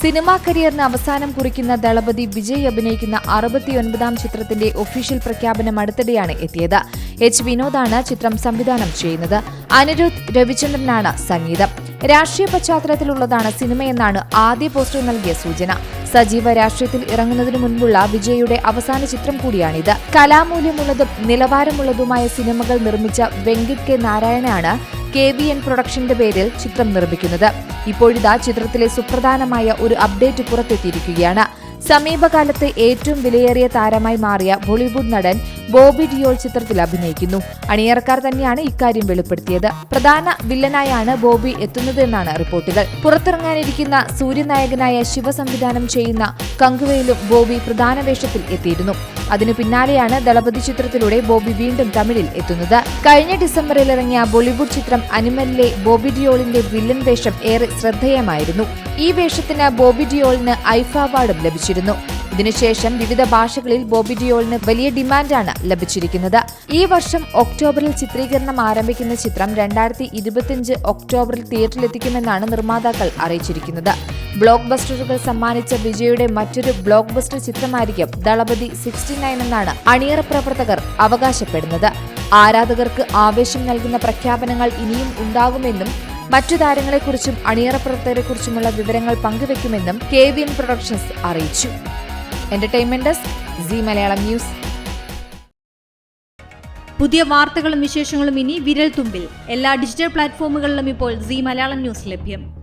Cinema കരിയറിന് അവസാനം കുറിക്കുന്ന ദളപതി വിജയ് അഭിനയിക്കുന്ന അറുപത്തിയൊൻപതാം ചിത്രത്തിന്റെ ഒഫീഷ്യൽ പ്രഖ്യാപനം അടുത്തിടെയാണ് എത്തിയത്. എച്ച് വിനോദാണ് ചിത്രം സംവിധാനം ചെയ്യുന്നത്. അനിരുദ്ധ് രവിചന്ദ്രനാണ് സംഗീതം. രാഷ്ട്രീയ പശ്ചാത്തലത്തിലുള്ളതാണ് സിനിമയെന്നാണ് ആദ്യ പോസ്റ്റർ നൽകിയ സൂചന. സജീവ രാഷ്ട്രീയത്തിൽ ഇറങ്ങുന്നതിനു മുൻപുള്ള വിജയുടെ അവസാന ചിത്രം കൂടിയാണിത്. കലാമൂല്യമുള്ളതും നിലവാരമുള്ളതുമായ സിനിമകൾ നിർമ്മിച്ച വെങ്കിട്ട് കെ നാരായണനാണ് കെ വി എൻ പ്രൊഡക്ഷന്റെ പേരിൽ ചിത്രം നിർമ്മിക്കുന്നത്. ഇപ്പോഴിതാ ചിത്രത്തിലെ സുപ്രധാനമായ ഒരു അപ്ഡേറ്റ് പുറത്തെത്തിയിരിക്കുകയാണ്. സമീപകാലത്ത് ഏറ്റവും വിലയേറിയ താരമായി മാറിയ ബോളിവുഡ് നടൻ ബോബി ഡിയോൾ ചിത്രത്തിൽ അഭിനയിക്കുന്നു. അണിയറക്കാർ തന്നെയാണ് ഇക്കാര്യം വെളിപ്പെടുത്തിയത്. പ്രധാന വില്ലനായാണ് ബോബി എത്തുന്നതെന്നാണ് റിപ്പോർട്ടുകൾ. പുറത്തിറങ്ങാനിരിക്കുന്ന സൂര്യനായകനായ ശിവ സംവിധാനം ചെയ്യുന്ന കങ്കുവയിലും ബോബി പ്രധാന വേഷത്തിൽ എത്തിയിരുന്നു. അതിനു പിന്നാലെയാണ് ദളപതി ചിത്രത്തിലൂടെ ബോബി വീണ്ടും തമിഴിൽ എത്തുന്നത്. കഴിഞ്ഞ ഡിസംബറിൽ ഇറങ്ങിയ ബോളിവുഡ് ചിത്രം അനിമലിലെ ബോബി ഡിയോളിന്റെ വില്ലൻ വേഷം ഏറെ ശ്രദ്ധേയമായിരുന്നു. ഈ വേഷത്തിന് ബോബി ഡിയോളിന് ഐഫ അവാർഡും ലഭിച്ചിരുന്നു. ഇതിനുശേഷം വിവിധ ഭാഷകളിൽ ബോബി ഡിയോളിന് വലിയ ഡിമാൻഡാണ് ലഭിച്ചിരിക്കുന്നത്. ഈ വർഷം ഒക്ടോബറിൽ ചിത്രീകരണം ആരംഭിക്കുന്ന ചിത്രം രണ്ടായിരത്തി ഇരുപത്തിയഞ്ച് ഒക്ടോബറിൽ തിയേറ്ററിലെത്തിക്കുമെന്നാണ് നിർമ്മാതാക്കൾ അറിയിച്ചിരിക്കുന്നത്. ബ്ലോക്ക് ബസ്റ്ററുകൾ സമ്മാനിച്ച വിജയുടെ മറ്റൊരു ബ്ലോക്ക് ബസ്റ്റർ ചിത്രമായിരിക്കും ദളപതി സിക്സ്റ്റി നയൻ എന്നാണ് അണിയറ പ്രവർത്തകർ അവകാശപ്പെടുന്നത്. ആരാധകർക്ക് ആവേശം നൽകുന്ന പ്രഖ്യാപനങ്ങൾ ഇനിയും ഉണ്ടാകുമെന്നും മറ്റു താരങ്ങളെക്കുറിച്ചും അണിയറ പ്രവർത്തകരെക്കുറിച്ചുമുള്ള വിവരങ്ങൾ പങ്കുവെക്കുമെന്നും കെ വി എൻ പ്രൊഡക്ഷൻസ് അറിയിച്ചു. C Malayalam news. പുതിയ വാർത്തകളും വിശേഷങ്ങളും ഇനി വിരൽ തുമ്പിൽ എല്ലാ ഡിജിറ്റൽ പ്ലാറ്റ്ഫോമുകളിലും ഇപ്പോൾ സി മലയാളം ന്യൂസ് ലഭ്യം.